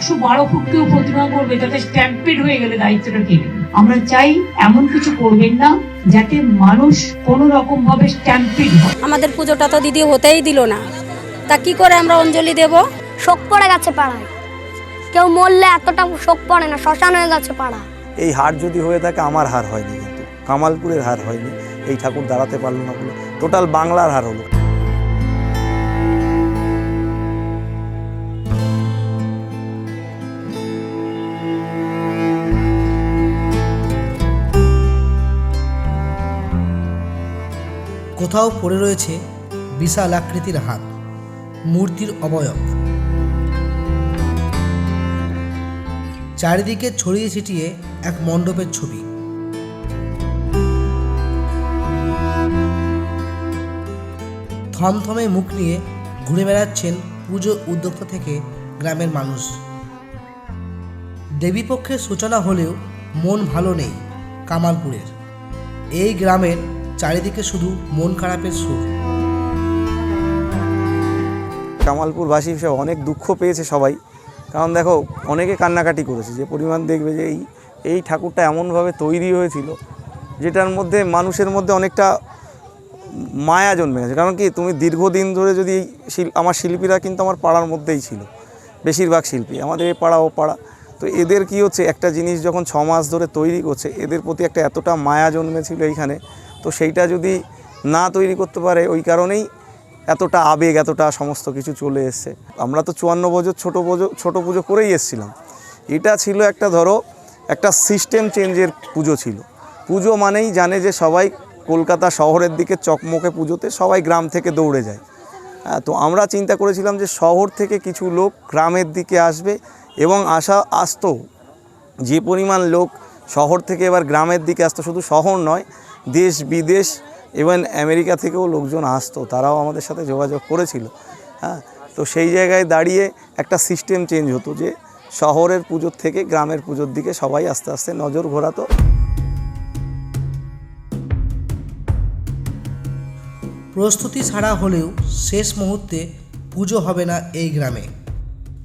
একশো বারো ফুট কেউ প্রতিমা করবে তাতে স্ট্যাম্পেড হয়ে গেলে দায়িত্বটা কে আমরা চাই এমন কিছু করবেন না যাতে মানুষ কোনো রকম ভাবে স্ট্যাম্পেড হয়। আমাদের পুজোটা তো দিদি হতেই দিল না। তা কি করে আমরা অঞ্জলি দেব? শোক পড়ে গেছে পাড়ায়। কেউ মরলে এতটা শোক পড়ে না শ্মশান হয়ে গেছে পাড়া এই হার যদি হয়ে থাকে আমার হার হয়নি কিন্তু। কামালপুরের হার হয়নি। এই ঠাকুর দাঁড়াতে পারল না বলে। টোটাল বাংলার হার হলো। কোথাও পড়ে রয়েছে বিশাল আকৃতির হাত। মূর্তির অবয়ব। চারিদিকে ছড়িয়ে ছিটিয়ে এক মণ্ডপের ছবি। থমথমে মুখ নিয়ে ঘুরে বেড়াচ্ছেন পুজো উদ্যোক্তা থেকে গ্রামের মানুষ। দেবীপক্ষের সূচনা হলেও মন ভালো নেই কামালপুরের। এই গ্রামের চারিদিকে শুধু মন খারাপের সুর। কামালপুরবাসী হিসেবে অনেক দুঃখ পেয়েছে সবাই। কারণ দেখো, অনেকে কান্নাকাটি করেছে, যে পরিমাণ দেখবে যে এই এই ঠাকুরটা এমনভাবে তৈরি হয়েছিল, যেটার মধ্যে মানুষের মধ্যে অনেকটা মায়া জন্মে গেছে। কারণ কি, তুমি দীর্ঘদিন ধরে যদি এই আমার শিল্পীরা কিন্তু আমার পাড়ার মধ্যেই ছিল, বেশিরভাগ শিল্পী, আমাদের এই পাড়া, ও পাড়া। তো এদের কি হচ্ছে, একটা জিনিস যখন ছ মাস ধরে তৈরি করছে, এদের প্রতি একটা এতটা মায়া জন্মেছিল এইখানে তো সেইটা যদি না তৈরি করতে পারে, ওই কারণেই এতটা আবেগ, এতটা সমস্ত কিছু চলে এসছে। আমরা তো চুয়ান্ন বছর, ছোটো পুজো ছোটো পুজো করেই এসেছিলাম। এটা ছিল একটা, ধরো, একটা সিস্টেম চেঞ্জের পুজো ছিল। পুজো মানেই জানে যে সবাই কলকাতা শহরের দিকে চকমকে পুজোতে সবাই গ্রাম থেকে দৌড়ে যায়। তো আমরা চিন্তা করেছিলাম যে শহর থেকে কিছু লোক গ্রামের দিকে আসবে এবং আসা, আসতো। যে পরিমাণ লোক শহর থেকে এবার গ্রামের দিকে আসতো, শুধু শহর নয় দেশ বিদেশ এবং আমেরিকা থেকেও লোকজন আসতো, তারাও আমাদের সাথে যোগাযোগ করেছিল হ্যাঁ? তো সেই জায়গায় দাঁড়িয়ে একটা সিস্টেম চেঞ্জ হতো যে শহরের পুজোর থেকে গ্রামের পুজোর দিকে সবাই আস্তে আস্তে নজর ঘোরাতো। প্রস্তুতি ছাড়া হলেও শেষ মুহূর্তে পুজো হবে না এই গ্রামে,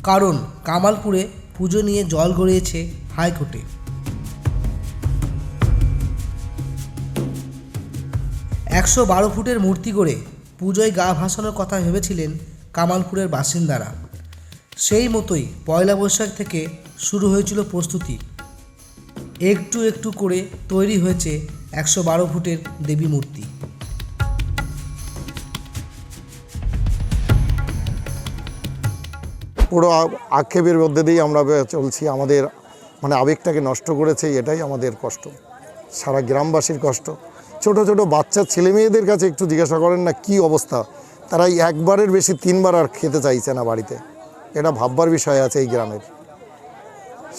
কারণ কামালপুরে পুজো নিয়ে জল গড়িয়েছে হাইকোর্টে। একশো বারো ফুটের মূর্তি করে পুজোয় গা ভাসানোর কথা ভেবেছিলেন কামালপুরের বাসিন্দারা। সেই মতোই পয়লা বৈশাখ থেকে শুরু হয়েছিল প্রস্তুতি। একটু একটু করে তৈরি হয়েছে একশো বারো ফুটের দেবী মূর্তি। পুরো আক্ষেপের মধ্যে দিয়েই আমরা চলছি। আমাদের মানে আবেগটাকে নষ্ট করেছে, এটাই আমাদের কষ্ট। সারা গ্রামবাসীর কষ্ট। ছোট ছোট বাচ্চা ছেলে মেয়েদের কাছে একটু জিজ্ঞাসা করেন না কি অবস্থা? তারা একবারের বেশি তিনবার আর খেতে চাইছে না বাড়িতে। এটা ভাববার বিষয় আছে এই গ্রামের।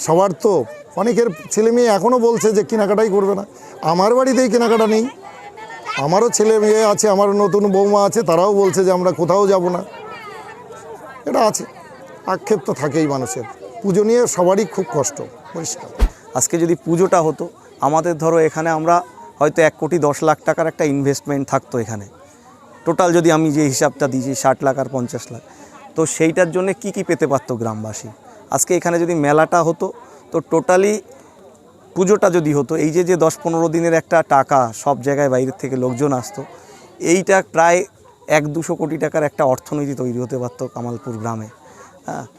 সবার তো অনেকের ছেলে মেয়ে এখনও বলছে যে কেনাকাটাই করবে না। আমার বাড়িতেই কেনাকাটা নেই। আমারও ছেলে মেয়ে আছে, আমার নতুন বৌমা আছে, তারাও বলছে যে আমরা কোথাও যাব না। এটা আছে। আক্ষেপ তো থাকেই মানুষের। পুজো নিয়ে সবারই খুব কষ্ট, পরিষ্কার। আজকে যদি পুজোটা হতো, আমাদের ধরো এখানে আমরা হয়তো এক কোটি দশ লাখ টাকার একটা ইনভেস্টমেন্ট থাকতো এখানে। টোটাল যদি আমি যে হিসাবটা দিয়েছি ষাট লাখ আর পঞ্চাশ লাখ, তো সেইটার জন্য কি কি পেতে পারতো গ্রামবাসী? আজকে এখানে যদি মেলাটা হতো, তো টোটালি পুজোটা যদি হতো, এই যে যে দশ পনেরো দিনের একটা টাকা সব জায়গায় বাইরের থেকে লোকজন আসতো, এইটা প্রায় এক দুশো কোটি টাকার একটা অর্থনীতি তৈরি হতে পারতো কামালপুর গ্রামে।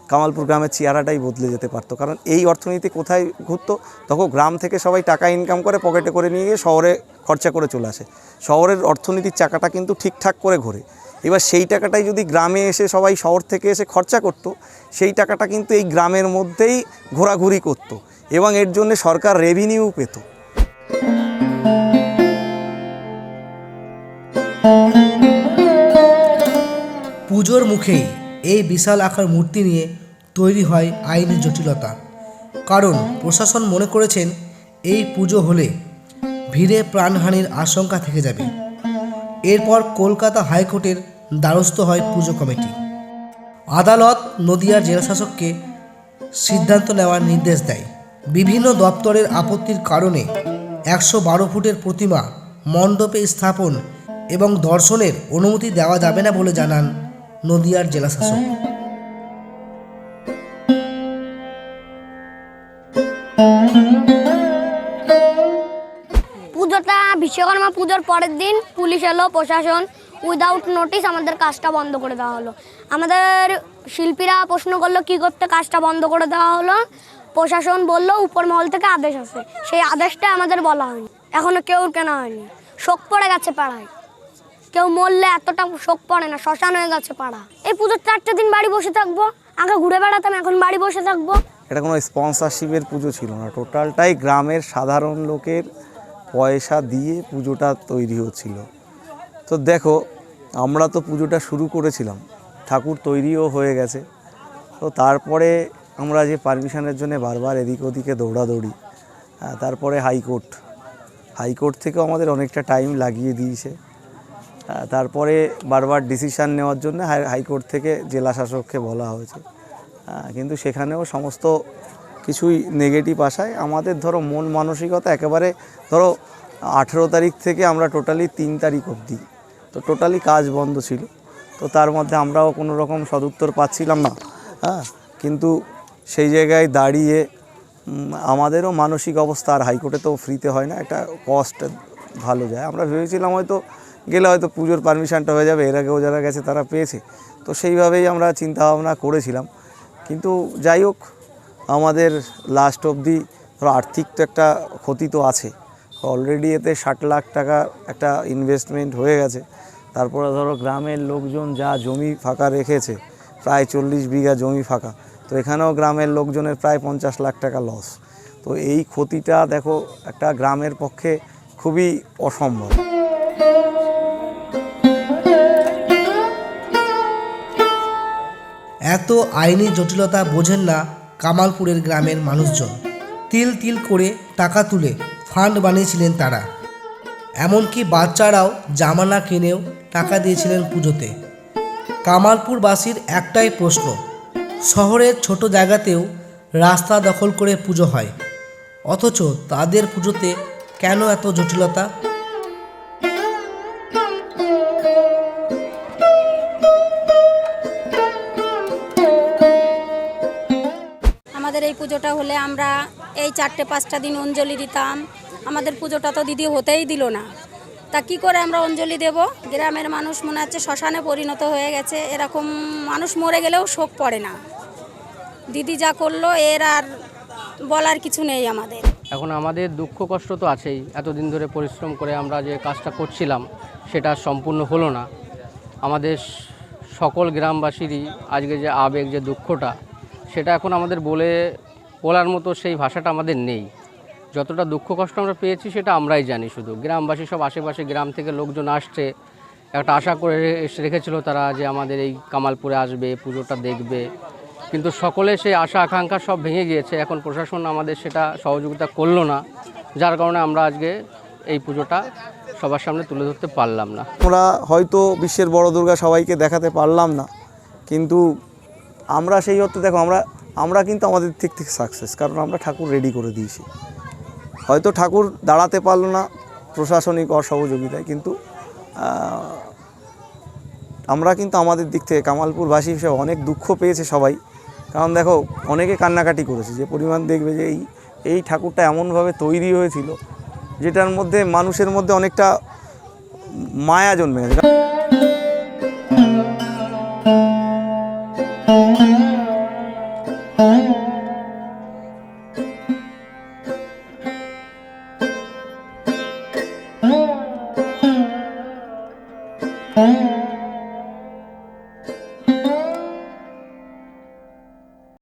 কামালপুর গ্রামের চেহারাটাই বদলে যেতে পারতো। কারণ এই অর্থনীতি কোথায় ঘুরতো? তখন গ্রাম থেকে সবাই টাকা ইনকাম করে পকেটে করে নিয়ে গিয়ে শহরে খরচা করে চলে আসে। শহরের অর্থনীতির চাকাটা কিন্তু ঠিকঠাক করে ঘোরে। এবার সেই টাকাটাই যদি গ্রামে এসে সবাই শহর থেকে এসে খরচা করতো, সেই টাকাটা কিন্তু এই গ্রামের মধ্যেই ঘোরাঘুরি করতো এবং এর জন্য সরকার রেভিনিউ পেত। পুজোর মুখেই এই বিশাল আকার মূর্তি নিয়ে তৈরি হয় আইনি জটিলতা। কারণ প্রশাসন মনে করেছেন, এই পুজো হলে ভিড়ে প্রাণহানির আশঙ্কা থেকে যাবে। এরপর কলকাতা হাইকোর্টের দ্বারস্থ হয় পুজো কমিটি। আদালত নদিয়ার জেলাশাসককে সিদ্ধান্ত নেওয়ার নির্দেশ দেয়। বিভিন্ন দপ্তরের আপত্তির কারণে একশো বারো ফুটের প্রতিমা মণ্ডপে স্থাপন এবং দর্শনের অনুমতি দেওয়া যাবে না বলে জানান নদিয়ার জেলাশাসক। পুজোটা বিশ্বকর্মা পুজোর পরের দিন পুলিশ এলো, প্রশাসন। উইদাউট নোটিস আমাদের কাজটা বন্ধ করে দেওয়া হলো। আমাদের শিল্পীরা প্রশ্ন করল, কি করতে কাজটা বন্ধ করে দেওয়া হলো? প্রশাসন বলল, উপর মহল থেকে আদেশ আছে সেই আদেশটা আমাদের বলা হয়নি। এখনও কেউ কেনা হয়নি। শোক পড়ে গেছে পাড়ায়। কেউ মরলে এতটা শোক পড়ে না, শ্মশান হয়ে গেছে পাড়া। এই পুজোর চারটে দিন বাড়ি বসে থাকব, আগে ঘুরে বেড়াতাম, এখন বাড়ি বসে থাকব। এটা কোনো স্পন্সরশিপের পুজো ছিল না টোটালটাই গ্রামের সাধারণ লোকের পয়সা দিয়ে পুজোটা তৈরি হচ্ছিল। তো দেখো, আমরা তো পুজোটা শুরু করেছিলাম, ঠাকুর তৈরিও হয়ে গেছে। তো তারপরে আমরা যে পারমিশনের জন্য বারবার এদিক ওদিকে দৌড়াদৌড়ি তারপরে হাইকোর্ট। হাইকোর্ট থেকেও আমাদের অনেকটা টাইম লাগিয়ে দিয়েছে। তারপরে বারবার ডিসিশান নেওয়ার জন্য হাইকোর্ট থেকে জেলা শাসককে বলা হয়েছে। কিন্তু সেখানেও সমস্ত কিছুই নেগেটিভ আসায় আমাদের ধরো মন মানসিকতা একেবারে ধরো আঠেরো তারিখ থেকে আমরা টোটালি তিন তারিখ অবধি। তো টোটালি কাজ বন্ধ ছিল। তো তার মধ্যে আমরাও কোনো রকম সদুত্তর পাচ্ছিলাম না। হ্যাঁ কিন্তু সেই জায়গায় দাঁড়িয়ে আমাদেরও মানসিক অবস্থা আর হাইকোর্টে তো ফ্রিতে হয় না। একটা কস্ট ভালো যায়। আমরা ভেবেছিলাম হয়তো গেলে হয়তো পুজোর পারমিশনটা হয়ে যাবে, এর আগেও যারা গেছে তারা পেয়েছে। তো সেইভাবেই আমরা চিন্তা ভাবনা করেছিলাম। কিন্তু যাই হোক, আমাদের লাস্ট অবধি ধরো আর্থিক তো একটা ক্ষতি তো আছে। অলরেডি এতে ষাট লাখ টাকা একটা ইনভেস্টমেন্ট হয়ে গেছে। তারপরে ধরো গ্রামের লোকজন যা জমি ফাঁকা রেখেছে, প্রায় চল্লিশ বিঘা জমি ফাঁকা, তো এখানেও গ্রামের লোকজনের প্রায় পঞ্চাশ লাখ টাকা লস তো এই ক্ষতিটা দেখো একটা গ্রামের পক্ষে খুবই অসম্ভব। এত আইনি জটিলতা বোঝেন না কামালপুরের গ্রামের মানুষজন। তিল তিল করে টাকা তুলে ফান্ড বানিয়েছিলেন তারা। এমনকি বাচ্চারাও জামানা কিনেও টাকা দিয়েছিলেন পুজোতে। কামালপুরবাসীর একটাই প্রশ্ন, শহরের ছোট জায়গাতেও রাস্তা দখল করে পুজো হয়। অথচ তাদের পুজোতে কেন এত জটিলতা? এই পুজোটা হলে আমরা এই চারটে, পাঁচটা দিন অঞ্জলি দিতাম। আমাদের পুজোটা তো দিদি হতেই দিল না। তা কি করে আমরা অঞ্জলি দেব? গ্রামের মানুষ মনে হচ্ছে শ্মশানে পরিণত হয়ে গেছে। এরকম মানুষ মরে গেলেও শোক পড়ে না। দিদি যা করল, এর আর বলার কিছু নেই আমাদের। এখন আমাদের দুঃখ কষ্ট তো আছেই। এতদিন ধরে পরিশ্রম করে আমরা যে কাজটা করছিলাম, সেটা সম্পূর্ণ হলো না। আমাদের সকল গ্রামবাসীরই আজকে যে আবেগ, যে দুঃখটা সেটা এখন আমাদের বলে বলার মতো সেই ভাষাটা আমাদের নেই। যতটা দুঃখ কষ্ট আমরা পেয়েছি সেটা আমরাই জানি শুধু। গ্রামবাসী সব আশেপাশে গ্রাম থেকে লোকজন আসছে, একটা আশা করে রেখেছিল তারা যে আমাদের এই কামালপুরে আসবে, পুজোটা দেখবে। কিন্তু সকলে সেই আশা, আকাঙ্ক্ষা সব ভেঙে গিয়েছে। এখন প্রশাসন আমাদের সেটা সহযোগিতা করল না। যার কারণে আমরা আজকে এই পুজোটা সবার সামনে তুলে ধরতে পারলাম না। আমরা হয়তো বিশ্বের বড় দুর্গা সবাইকে দেখাতে পারলাম না। কিন্তু আমরা সেই অর্থে দেখো, আমরা আমরা কিন্তু আমাদের দিক থেকে সাকসেস কারণ আমরা ঠাকুর রেডি করে দিয়েছি। হয়তো ঠাকুর দাঁড়াতে পারল না প্রশাসনিক অসহযোগিতায়, কিন্তু আমরা কিন্তু আমাদের দিক থেকে কামালপুরবাসী হিসেবে অনেক দুঃখ পেয়েছে সবাই। কারণ দেখো, অনেকে কান্নাকাটি করেছে, যে পরিমাণ দেখবে যে এই এই ঠাকুরটা এমনভাবে তৈরি হয়েছিল, যেটার মধ্যে মানুষের মধ্যে অনেকটা মায়া জন্মে গেছে। Música